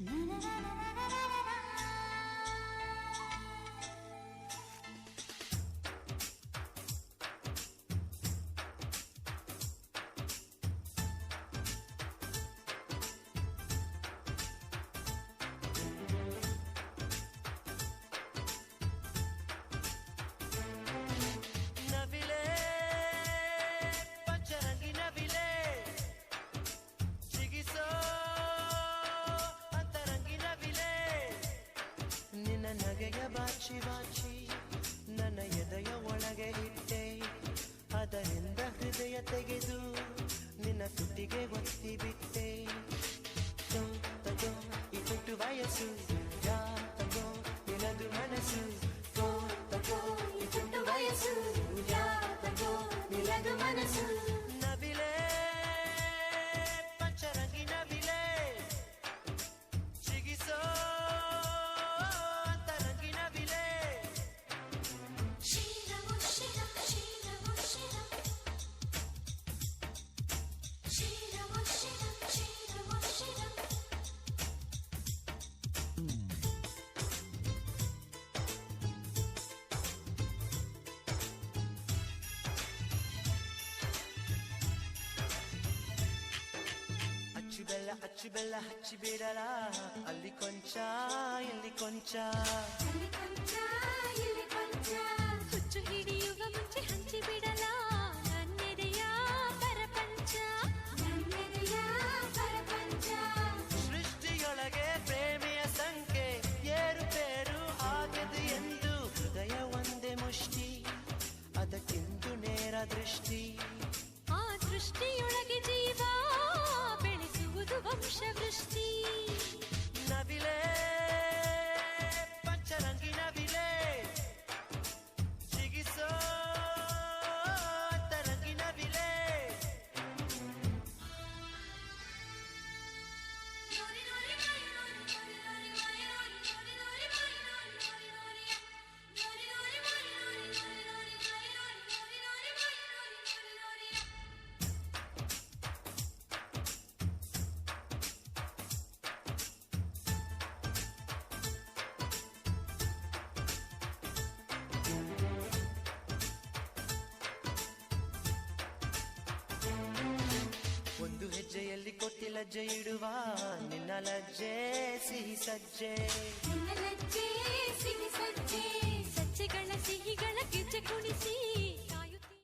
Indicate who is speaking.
Speaker 1: na na na na ತುಟಿಗೆ ಒತ್ತಿ ಬೆಲ್ಲ ಅಚ್ಚು ಬೆಲ್ಲ ಹಚ್ಚಿ ಬಿಡಲ ಅಲ್ಲಿ ಕೊಂಚ ಇಲ್ಲಿ ಕೊಂಚ.
Speaker 2: ಹುಚ್ಚು ಹಿಡಿಯುವ ಮುಂಚೆ ಹಂಚಿ ಬಿಡಲ ನನ್ನೆದೆಯ ಪರಪಂಚ.
Speaker 1: ಸೃಷ್ಟಿಯೊಳಗೆ ಪ್ರೇಮಿಯ ಸಂಖ್ಯೆ ಏರುಪೇರು ಆಗದು ಎಂದು ಹೃದಯ ಒಂದೇ ಮುಷ್ಟಿ. ಅದಕ್ಕಿಂದು ನೇರ ದೃಷ್ಟಿ. ಒಂದು ಹೆಜ್ಜೆಯಲ್ಲಿ ಕೊಟ್ಟಿ ಲಜ್ಜೆ ಇಡುವ ನಿನ್ನ ಲಜ್ಜೆ ಸಿಹಿ ಸಜ್ಜೆ
Speaker 2: ನಿನ್ನ ಲಜ್ಜೆ ಸಿಹಿ